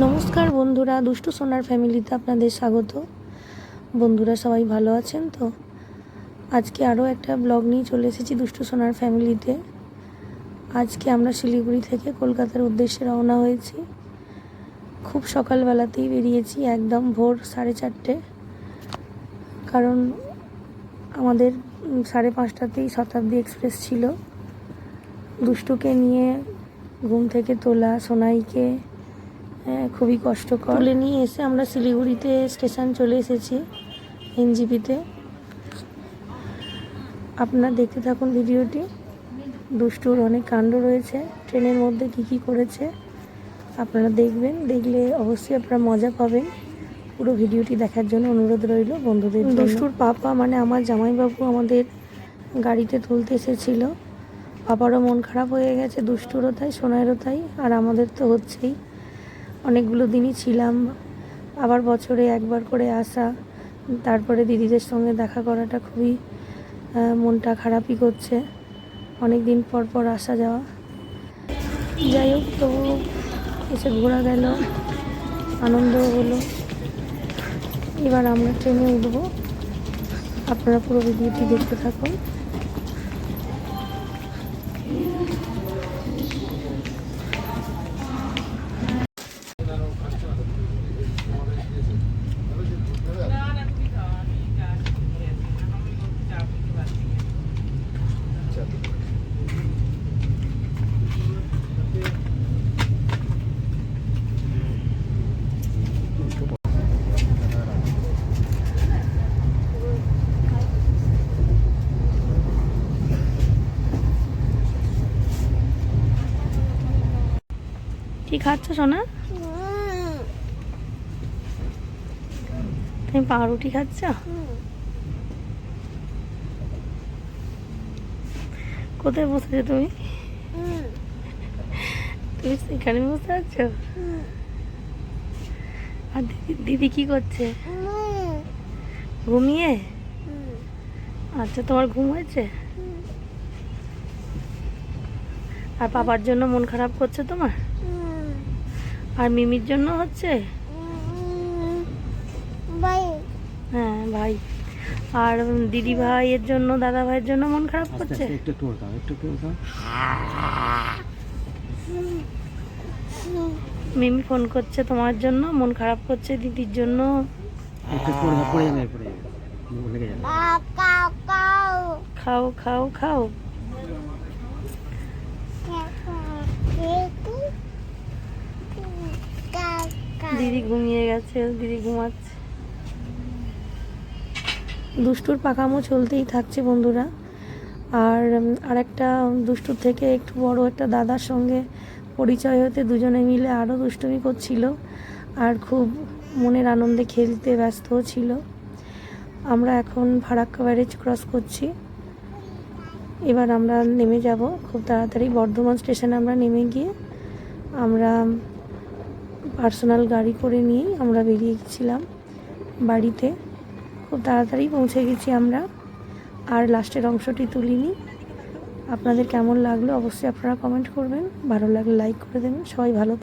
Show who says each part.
Speaker 1: নমস্কার বন্ধুরা, দুষ্টু সোনার ফ্যামিলিতে আপনাদের স্বাগত। বন্ধুরা, সবাই ভালো আছেন তো? আজকে আরও একটা ব্লগ নিয়ে চলে এসেছি দুষ্টু সোনার ফ্যামিলিতে। আজকে আমরা শিলিগুড়ি থেকে কলকাতার উদ্দেশ্যে রওনা হয়েছি। খুব সকালবেলাতেই বেরিয়েছি একদম ভোর সাড়ে চারটে। কারণ আমাদের সাড়ে পাঁচটাতেই শতাব্দী এক্সপ্রেস ছিল। দুষ্টুকে নিয়ে ঘুম থেকে তোলা, সোনাইকে হ্যাঁ, খুবই কষ্টকর। তুলে নিয়ে এসে আমরা শিলিগুড়িতে স্টেশন চলে এসেছি এনজিপিতে। আপনারা দেখতে থাকুন ভিডিওটি। দুষ্টুর অনেক কাণ্ড রয়েছে। ট্রেনের মধ্যে কি কি করেছে আপনারা দেখবেন। দেখলে অবশ্যই আপনারা মজা পাবেন। পুরো ভিডিওটি দেখার জন্য অনুরোধ রইল বন্ধুদের দুষ্টুর পাপা মানে আমার জামাইবাবু আমাদের গাড়িতে তুলতে এসেছিল। পাপারও মন খারাপ হয়ে গেছে দুষ্টুরও তাই সোনাইরও তাই আর আমাদের তো হচ্ছেই। অনেকগুলো দিনই ছিলাম। আবার বছরে একবার করে আসা। তারপরে দিদিদের সঙ্গে দেখা করাটা খুবই মনটা খারাপই করছে। অনেক দিন পর পর আসা যাওয়া। যাই হোক তবু এসে ঘোরা গেল। আনন্দ হলো। এবার আমরা ট্রেনে উঠবো। আপনারা পুরো ভিডিওটি দেখতে থাকুন। কি খাচ্ছ সোনা? তুমি পাউরুটি খাচ্ছ? কোথায় বসেছো তুমি? তুমি এখানে বসে আছো? আর দিদি দিদি কি করছে? ঘুমিয়ে? আচ্ছা তোমার ঘুম হয়েছে? আর পাপার জন্য মন খারাপ করছে তোমার? আর মিমির জন্য হচ্ছে? হ্যাঁ ভাই। আর দিদি ভাইয়ের জন্য দাদা ভাইয়ের জন্য মন খারাপ করছে?
Speaker 2: একটু একটু
Speaker 1: মিমি ফোন করছে তোমার জন্য মন খারাপ করছে দিদির জন্য।
Speaker 2: একটু পড়ে যাবে পড়ে যাবে। পড়ে যাবে মুখ লেগে
Speaker 1: খাও খাও খাও। দিদি ঘুমিয়ে গেছে, দিদি ঘুমাচ্ছে। দুষ্টুর পাকামো চলতেই থাকছে বন্ধুরা। আর আরেকটা দুষ্টুর থেকে একটু বড় একটা দাদার সঙ্গে পরিচয় হতে দুজনে মিলে আরও দুষ্টুমি করছিল আর খুব মনের আনন্দে খেলতে ব্যস্ত ছিল। আমরা এখন ফারাক্কা ব্যারেজ ক্রস করছি। এবার আমরা নেমে যাব, খুব তাড়াতাড়ি বর্ধমান স্টেশনে আমরা নেমে গিয়ে আমরা পার্সোনাল গাড়ি করে নিয়েই আমরা বেরিয়ে গেছিলাম বাড়িতে। খুব তাড়াতাড়ি পৌঁছে গেছি আমরা। আর লাস্টের অংশটি তুলিনি। আপনাদের কেমন লাগল অবশ্যই আপনারা কমেন্ট করবেন। ভালো লাগলে লাইক করে দেবেন। সবাই ভালো